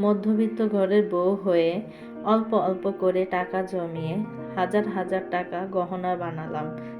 মধ্যবিত্ত ঘরের বউ হয়ে অল্প অল্প করে টাকা জমিয়ে হাজার হাজার টাকা গহনা বানালাম।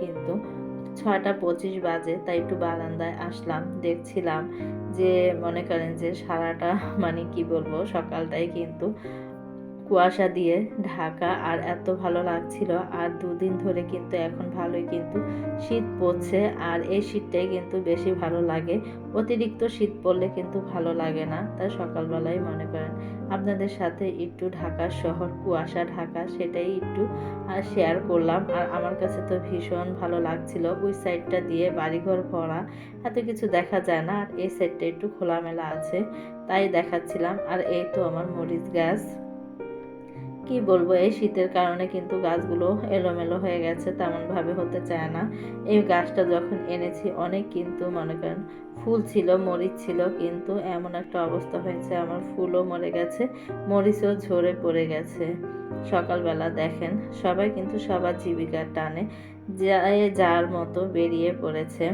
কিন্তু ছয়টা পঁচিশ বাজে, তাই একটু বারান্দায় আসলাম, দেখছিলাম যে মনে করেন যে সারাটা মানে কি বলব, সকালটাই কিন্তু কুয়াশা দিয়ে ঢাকা আর এত ভালো লাগছিল। আর দুদিন ধরে কিন্তু এখন ভালোই কিন্তু শীত পড়ছে আর এই শীতটাই কিন্তু বেশি ভালো লাগে। অতিরিক্ত শীত পড়লে কিন্তু ভালো লাগে না, তাই সকালবেলায় মনে করেন। আপনাদের সাথে একটু ঢাকা শহর, কুয়াশা ঢাকা সেটাই একটু শেয়ার করলাম। আর আমার কাছে তো ভীষণ ভালো লাগছিল ওই সাইডটা দিয়ে বাড়িঘর ভরা, এত কিছু দেখা যায় না। আর এই সাইডটা একটু খোলামেলা আছে, তাই দেখাচ্ছিলাম। আর এই তো আমার মরিচ গাছ। কি বলব, এই শীতের কারণে কিন্তু গাছগুলো এলোমেলো হয়ে গেছে, তেমনভাবে হতে চায় না। এই গাছটা যখন এনেছি, অনেক কিন্তু মনে করেন ফুল ছিল, মরিচ ছিল, কিন্তু এমন একটা অবস্থা হয়েছে, আমার ফুলও মরে গেছে, মরিচও ঝরে পড়ে গেছে। সকালবেলা দেখেন, সবাই কিন্তু সবার জীবিকার টানে যার মতো বেরিয়ে পড়েছে।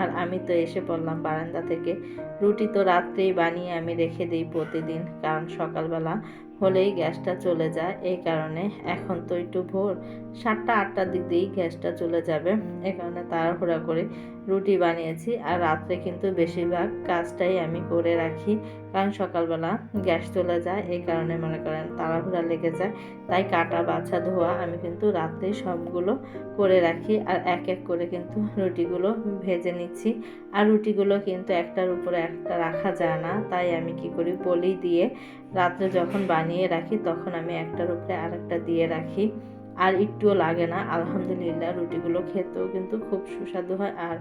আর আমি তো এসে পড়লাম বারান্দা থেকে। রুটি তো রাত্রেই বানিয়ে আমি রেখে দিই প্রতিদিন, কারণ সকালবেলা হলেই গ্যাসটা চলে যায়। এই কারণে এখন তো একটু ভোর। সাতটা, আটটার দিক দিয়েই গ্যাসটা চলে যাবে। এই কারণে তাড়াহুড়া করে রুটি বানিয়েছি আর রাত্রে কিন্তু বেশিরভাগ কাজটাই আমি করে রাখি। কারণ সকালবেলা গ্যাস চলে যায়, এই কারণে মনে করেন তাড়াহুড়া লেগে যায়। তাই কাটা, বাছা, ধোয়া আমি কিন্তু রাত্রেই সবগুলো করে রাখি আর এক এক করে কিন্তু রুটিগুলো ভেজে নিচ্ছি। আর রুটিগুলো কিন্তু একটার উপরে একটা রাখা যায় না। তাই আমি কি করি, পলি দিয়ে রাত্রে যখন বানিয়ে রাখি তখন আমি একটার উপরে আরেকটা দিয়ে রাখি। আর একটুও লাগে না। আলহামদুলিল্লাহ, রুটিগুলো খেতেও কিন্তু খুব সুস্বাদু হয়। আর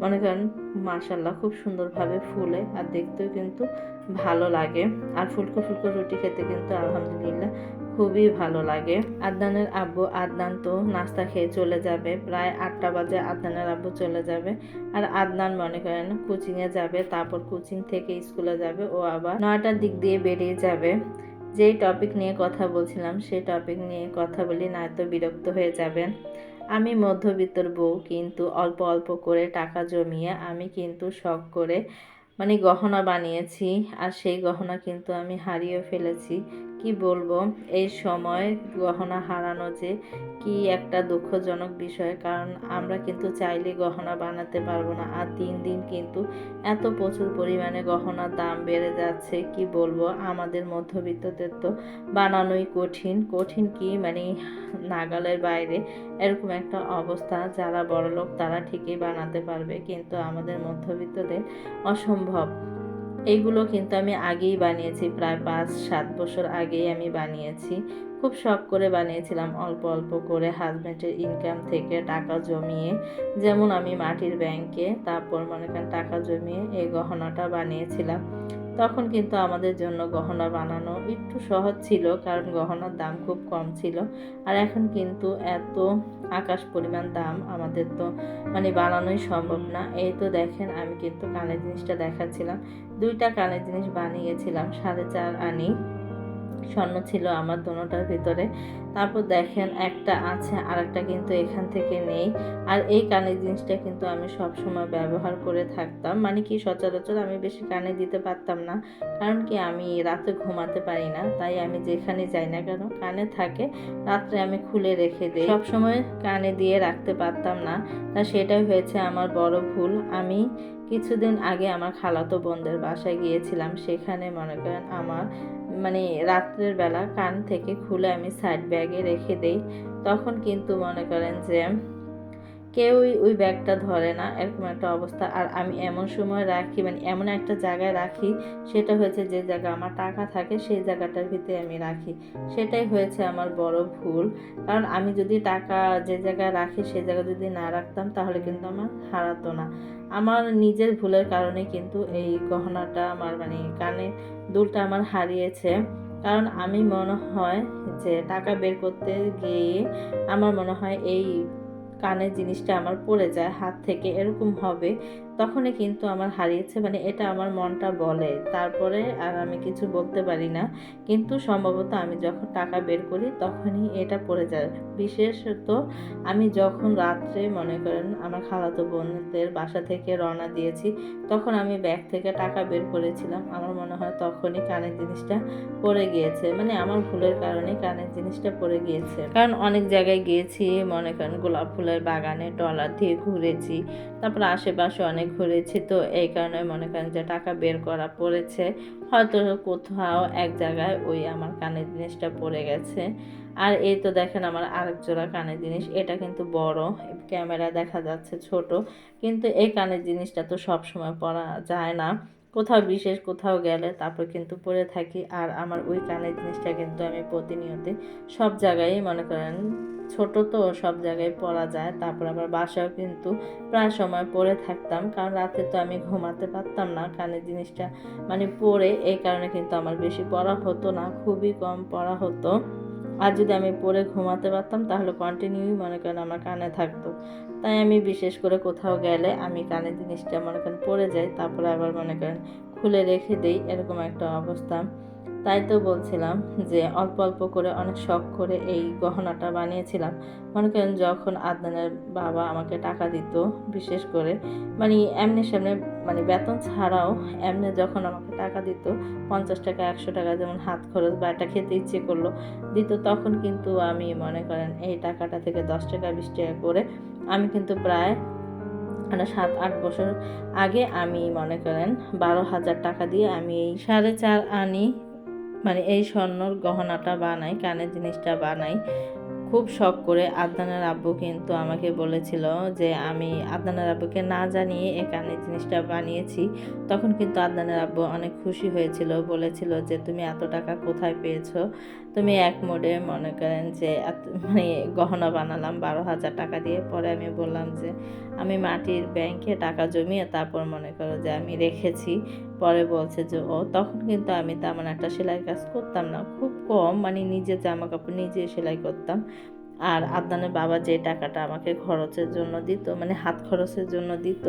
মনে করেন মাশাল্লাহ খুব সুন্দরভাবে ফুলে আর দেখতেও কিন্তু ভালো লাগে। আর ফুলকো ফুলকো রুটি খেতে কিন্তু আলহামদুলিল্লাহ খুবই ভালো লাগে। আদনানের আব্বু আদনান তো নাস্তা খেয়ে চলে যাবে। প্রায় আটটা বাজে আদনানের আব্বু চলে যাবে। আর আদনান মনে করেন কোচিংয়ে যাবে, তারপর কোচিং থেকে স্কুলে যাবে। ও আবার নয়টার দিক দিয়ে বেরিয়ে যাবে। যেই টপিক নিয়ে কথা বলছিলাম, সেই টপিক নিয়ে কথা বলি, না তো বিরক্ত হয়ে যাবেন। আমি মধ্যবিত্তর বউ, কিন্তু অল্প অল্প করে টাকা জমিয়ে আমি কিন্তু শখ করে মানে গহনা বানিয়েছি, আর সেই গহনা কিন্তু আমি হারিয়ে ফেলেছি। কি বলব, এই সময় গহনা হারানো যে কি একটা দুঃখজনক বিষয়। কারণ আমরা কিন্তু চাইলে গহনা বানাতে পারব না। আর দিন দিন কিন্তু এত প্রচুর পরিমাণে গহনার দাম বেড়ে যাচ্ছে, কি বলব? আমাদের মধ্যবিত্তদের তো বানানোই কঠিন। কঠিন কি? মানে নাগালের বাইরে এরকম একটা অবস্থা। যারা বড়লোক তারা ঠিকই বানাতে পারবে, কিন্তু আমাদের মধ্যবিত্তদের অসম্ভব। এইগুলো কিন্তু আমি আগেই বানিয়েছি, প্রায় পাঁচ, সাত বছর আগেই আমি বানিয়েছি। খুব শখ করে বানিয়েছিলাম অল্প অল্প করে হাজব্যান্ডের ইনকাম থেকে টাকা জমিয়ে। যেমন আমি মাটির ব্যাংকে তারপর মনে করেন টাকা জমিয়ে এই গহনাটা বানিয়েছিলাম। তখন কিন্তু আমাদের জন্য গহনা বানানো একটু সহজ ছিল, কারণ গহনার দাম খুব কম ছিল। আর এখন কিন্তু এত আকাশ পরিমাণ দাম, আমাদের তো মানে বানানোই সম্ভব না। এই তো দেখেন, আমি কিন্তু কানের জিনিসটা দেখাচ্ছিলাম। দুইটা কানের জিনিস বানিয়েছিলাম, সাড়ে চার আনি। স্বর্ণ ছিল আমার দোনোটার ভিতরে। তারপর দেখেন একটা আছে আর একটা কিন্তু এখান থেকে নেই। আর এই কানের জিনিসটা কিন্তু আমি সব সময় ব্যবহার করে থাকতাম। মানে কি, সচরাচর আমি বেশি কানে দিতে পারতাম না। কারণ কি, আমি রাতে ঘুমাতে পারি না। তাই আমি যেখানে যাই না কেন, কানে থাকে, রাত্রে আমি খুলে রেখে দিই। সব সময় কানে দিয়ে রাখতে পারতাম না। তা সেটাই হয়েছে আমার বড় ভুল। আমি কিছুদিন আগে আমার খালাতো বোনদের বাসায় গিয়েছিলাম। সেখানে মনে করেন আমার মানে রাত্রের বেলা কান থেকে খুলে আমি সাইড ব্যাগে রেখে দেই। তখন কিন্তু মনে করেন যে কেউই ওই ব্যাগটা ধরে না, এরকম একটা অবস্থা। আর আমি এমন সময় রাখি মানে এমন একটা জায়গায় রাখি, সেটা হয়েছে যে জায়গা আমার টাকা থাকে, সেই জায়গাটার ভিতরে আমি রাখি। সেটাই হয়েছে আমার বড় ভুল। কারণ আমি যদি টাকা যে জায়গায় রাখি সেই জায়গায় যদি না রাখতাম, তাহলে কিন্তু আমার হারাতো না। আমার নিজের ভুলের কারণে কিন্তু এই গহনাটা আমার মানে কানে দুলটা আমার হারিয়েছে। কারণ আমি মনে হয় যে টাকা বের করতে গিয়ে আমার মনে হয় এই কানের জিনিসটা আমার পড়ে যায় হাত থেকে এরকম হবে। তখনই কিন্তু আমার হারিয়েছে মানে এটা আমার মনটা বলে। তারপরে আর আমি কিছু বলতে পারি না। কিন্তু সম্ভবত আমি যখন টাকা বের করি, তখনই এটা পড়ে যায়। বিশেষত আমি যখন রাত্রে, মনে করেন, আমার খালাতো বোনদের বাসা থেকে রওনা দিয়েছি, তখন আমি ব্যাগ থেকে টাকা বের করেছিলাম। আমার মনে হয় তখনই কানের জিনিসটা পড়ে গিয়েছে। মানে আমার ভুলের কারণে কানের জিনিসটা পড়ে গিয়েছে। কারণ অনেক জায়গায় গিয়েছি, মনে করেন, গোলাপ ফুলের বাগানে টলার দিয়ে ঘুরেছি। তারপর আশেপাশে অনেক ঘুরেছি তো এই কারণে মনে করেন যে টাকা বের করা পড়েছে। হয়তো কোথাও এক জায়গায় ওই আমার কানের জিনিসটা পড়ে গেছে। আর এই তো দেখেন আমার আরেক জোড়া কানের জিনিস, এটা কিন্তু বড় ক্যামেরা দেখা যাচ্ছে ছোট, কিন্তু এই কানের জিনিসটা তো সব সময় পরা যায় না। কোথাও বিশেষ কোথাও গেলে তারপর কিন্তু পরে থাকি। আর আমার ওই কানের জিনিসটা কিন্তু আমি প্রতিনিয়ত সব জায়গায় মনে করেন ছোট তো সব জায়গায় পরা যায়, তারপর আবার বাসাও কিন্তু প্রায় সময় পরে থাকতাম। কারণ রাতে তো আমি ঘুমাতে পারতাম না, কানের জিনিসটা মানে পরে এই কারণে কিন্তু আমার বেশি পড়া হতো না, খুবই কম পড়া হতো। আর যদি আমি পরে ঘুমাতে পারতাম, তাহলে কন্টিনিউই মনে করেন আমার কানে থাকতো। তাই আমি বিশেষ করে কোথাও গেলে আমি কানের জিনিসটা মনে করেন পরে যাই, তারপরে আবার মনে করেন খুলে রেখে দেই, এরকম একটা অবস্থা। তাই তো বলছিলাম যে অল্প অল্প করে অনেক শখ করে এই গহনাটা বানিয়েছিলাম। মনে করেন যখন আদনানের বাবা আমাকে টাকা দিত, বিশেষ করে মানে এমনি সামনে মানে বেতন ছাড়াও এমনি যখন আমাকে টাকা দিত, পঞ্চাশ টাকা, একশো টাকা যেমন হাত খরচ বা একটা খেতে ইচ্ছে করল, দিত তখন কিন্তু আমি মনে করেন এই টাকাটা থেকে দশ টাকা, বিশ টাকা করে আমি কিন্তু প্রায় মানে সাত, আট বছর আগে আমি মনে করেন বারো হাজার টাকা দিয়ে আমি এই সাড়ে চার আনি মানে এই স্বর্ণর গহনাটা বানাই, কানের জিনিসটা বানাই। খুব শখ করে আদনানের আব্বু কিন্তু আমাকে বলেছিল যে, আমি আদনানের আব্বুকে না জানিয়ে এই কানের জিনিসটা বানিয়েছি। তখন কিন্তু আদনানের আব্বু অনেক খুশি হয়েছিল, বলেছিল যে, তুমি এত টাকা কোথায় পেয়েছ? তুমি এক মোডে মনে করেন যে মানে গহনা বানালাম বারো হাজার টাকা দিয়ে। পরে আমি বললাম যে, আমি মাটির ব্যাংকে টাকা জমিয়ে তারপর মনে করো যে, আমি রেখেছি। পরে বলছে যে, ও, তখন কিন্তু আমি তেমন একটা সেলাই কাজ করতাম না। খুব কম মানে নিজে জামা কাপড় নিজে সেলাই করতাম। আর আদনানের বাবা যে টাকাটা আমাকে খরচের জন্য দিত মানে হাত খরচের জন্য দিত,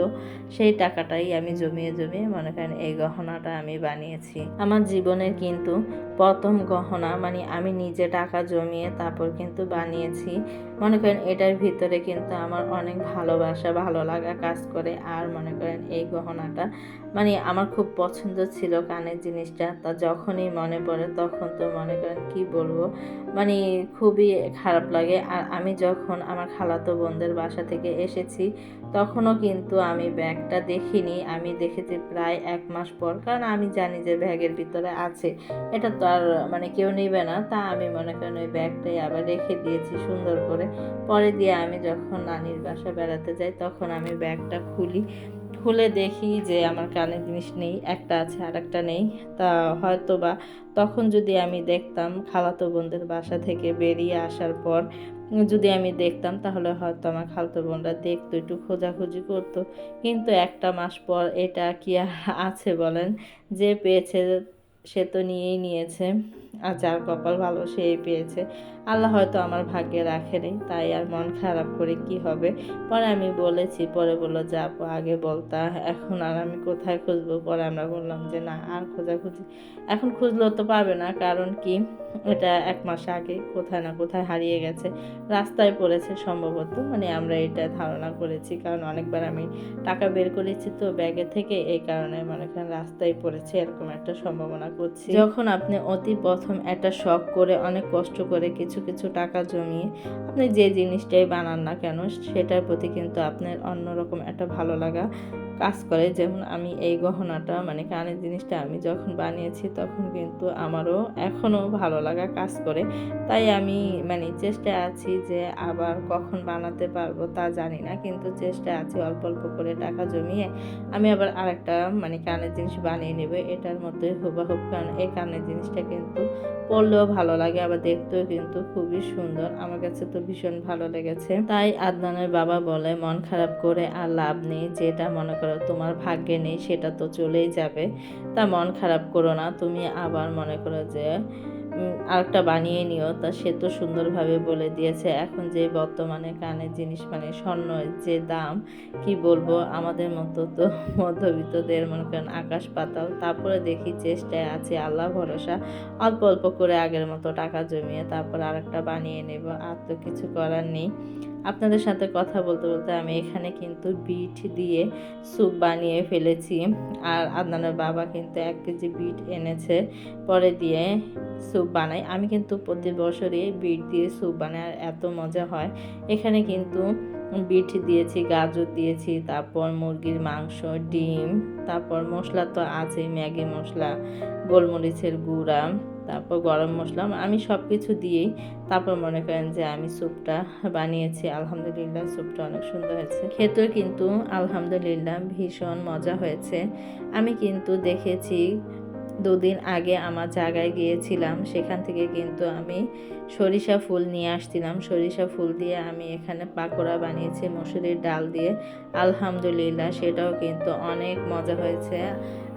সেই টাকাটাই আমি জমিয়ে জমিয়ে মনে করেন এই গহনাটা আমি বানিয়েছি। আমার জীবনের কিন্তু প্রথম গহনা মানে আমি নিজে টাকা জমিয়ে তারপর কিন্তু বানিয়েছি। মনে করেন এটার ভিতরে কিন্তু আমার অনেক ভালোবাসা, ভালো লাগা কাজ করে। আর মনে করেন এই গহনাটা মানে আমার খুব পছন্দ ছিল কানের জিনিসটা। তা যখনই মনে পড়ে তখন তো মনে করেন কি বলব? মানে খুবই খারাপ লাগে। আর আমি যখন আমার খালাতো বোনদের বাসা থেকে এসেছি, তখনও কিন্তু আমি ব্যাগটা দেখিনি। আমি দেখেছি প্রায় এক মাস পর, কারণ আমি জানি যে ব্যাগের ভিতরে আছে। এটা তো আর মানে কেউ নেবে না। তা আমি মনে করেন ওই ব্যাগটাই আবার রেখে দিয়েছি সুন্দর করে। পরে দিয়ে আমি যখন নানির বাসা বেড়াতে যাই, তখন আমি ব্যাগটা খুলি। খুলে দেখি যে আমার কানের জিনিস নেই, একটা আছে আর একটা নেই। তা হয়তো বা তখন যদি আমি দেখতাম খালাতো বোনদের বাসা থেকে বেরিয়ে আসার পর যদি আমি দেখতাম, তাহলে হয়তো আমার খালতো বোনরা দেখতো, একটু খোঁজাখুঁজি করতো। কিন্তু একটা মাস পর এটা কি আর আছে বলেন? যে পেয়েছে সে তো নিয়েই নিয়েছে। আর যার কপাল ভালো সেই পেয়েছে। আল্লাহ হয়তো আমার ভাগ্যে রাখেনি, তাই আর মন খারাপ করে কি হবে? পরে আমি বলেছি, পরে বলল, যা আগে বলতা এখন আর আমি কোথায় খুঁজবো? পরে আমরা বললাম যে, না, আর খোঁজাখুঁজি এখন খুঁজলেও তো পাবে না, কারণ কি? এটা এক মাস আগে কোথায় না কোথায় হারিয়ে গেছে, রাস্তায় পড়েছে সম্ভবত। মানে আমরা এটা ধারণা করেছি, কারণ অনেকবার আমি টাকা বের করেছি তো ব্যাগে থেকে, এই কারণে মনে করেন রাস্তায় পড়েছে, এরকম একটা সম্ভাবনা করছি। যখন আপনি অতি প্রথম একটা শখ করে, অনেক কষ্ট করে কিছু কিছু টাকা জমিয়ে আপনি যে জিনিসটাই বানান না কেন, সেটার প্রতি কিন্তু আপনার অন্যরকম একটা ভালো লাগা কাজ করে। যেমন আমি এই গহনাটা মানে কানের জিনিসটা আমি যখন বানিয়েছি তখন কিন্তু আমারও এখনও ভালো লাগা কাজ করে। তাই আমি মানে চেষ্টায় আছি যে আবার কখন বানাতে পারব তা জানি না, কিন্তু চেষ্টা আছি অল্প অল্প করে টাকা জমিয়ে আমি আবার আরেকটা মানে কানের জিনিস বানিয়ে নেব। এটার মধ্যে হুবাহুব কারণ এই কানের জিনিসটা কিন্তু পরলেও ভালো লাগে, আবার দেখতেও কিন্তু খুবই সুন্দর। আমার কাছে তো ভীষণ ভালো লেগেছে। তাই আদনানের বাবা বলে, মন খারাপ করে আর লাভ নেই, যেটা মনে করো তোমার ভাগ্যে নেই, সেটা তো চলেই যাবে। তা মন খারাপ করো না, তুমি আবার মনে করো যে আরেকটা বানিয়ে নিও। তা সে তো সুন্দরভাবে বলে দিয়েছে। এখন যে বর্তমানে কানের জিনিস মানে স্বর্ণ যে দাম, কি বলব, আমাদের মতো তো মধ্যবিত্তদের, মনে করেন আকাশ পাতাল, তারপরে দেখি চেষ্টায় আছে, আল্লাহ ভরসা, অল্প অল্প করে আগের মতো টাকা জমিয়ে তারপর আরেকটা বানিয়ে নেব। আর তো কিছু করার নেই। আপনাদের সাথে কথা বলতে বলতে আমি এখানে কিন্তু বিট দিয়ে স্যুপ বানিয়ে ফেলেছি। আর আদনানের বাবা কিন্তু এক কেজি বিট এনেছে, পরে দিয়ে স্যুপ বানাই আমি কিন্তু প্রতি বছরই বিট দিয়ে স্যুপ বানাই, আর এত মজা হয়। এখানে কিন্তু বিট দিয়েছি, গাজর দিয়েছি, তারপর মুরগির মাংস, ডিম, তারপর মশলা তো আছে ম্যাগি মশলা, গোলমরিচের গুঁড়া তারপর গরম মশলা, আমি সব কিছু দিয়েই তারপর মনে করেন যে আমি স্যুপটা বানিয়েছি। আলহামদুলিল্লাহ স্যুপটা অনেক সুন্দর হয়েছে। খেতেও কিন্তু আলহামদুলিল্লাহ ভীষণ মজা হয়েছে। আমি কিন্তু দেখেছি দুদিন আগে আমার জায়গায় গিয়েছিলাম, সেখান থেকে কিন্তু আমি সরিষা ফুল নিয়ে আসছিলাম। সরিষা ফুল দিয়ে আমি এখানে পাকোড়া বানিয়েছি, মসুরির ডাল দিয়ে। আলহামদুলিল্লাহ সেটাও কিন্তু অনেক মজা হয়েছে।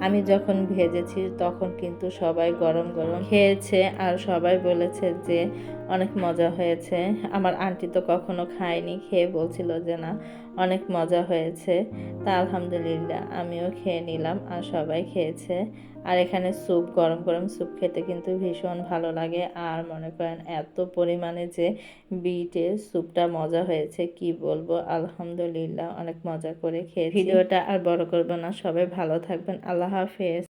আমি যখন ভেজেছি তখন কিন্তু সবাই গরম গরম খেয়েছে আর সবাই বলেছে যে অনেক মজা হয়েছে। আমার আন্টি তো কখনো খায়নি খেয়ে বলছিল যে না অনেক মজা হয়েছে। তা আলহামদুলিল্লাহ আমিও খেয়ে নিলাম আর সবাই খেয়েছে। আর এখানে স্যুপ গরম গরম স্যুপ খেতে কিন্তু ভীষণ ভালো লাগে। আর মনে করেন এত পরিমাণে যে বিটে স্যুপটা মজা হয়েছে কি বলব? আলহামদুলিল্লাহ অনেক মজা করে খেয়ে ভিডিওটা আর বড় করব না সবাই ভালো থাকবেন। আল্লাহ Allah Hafiz.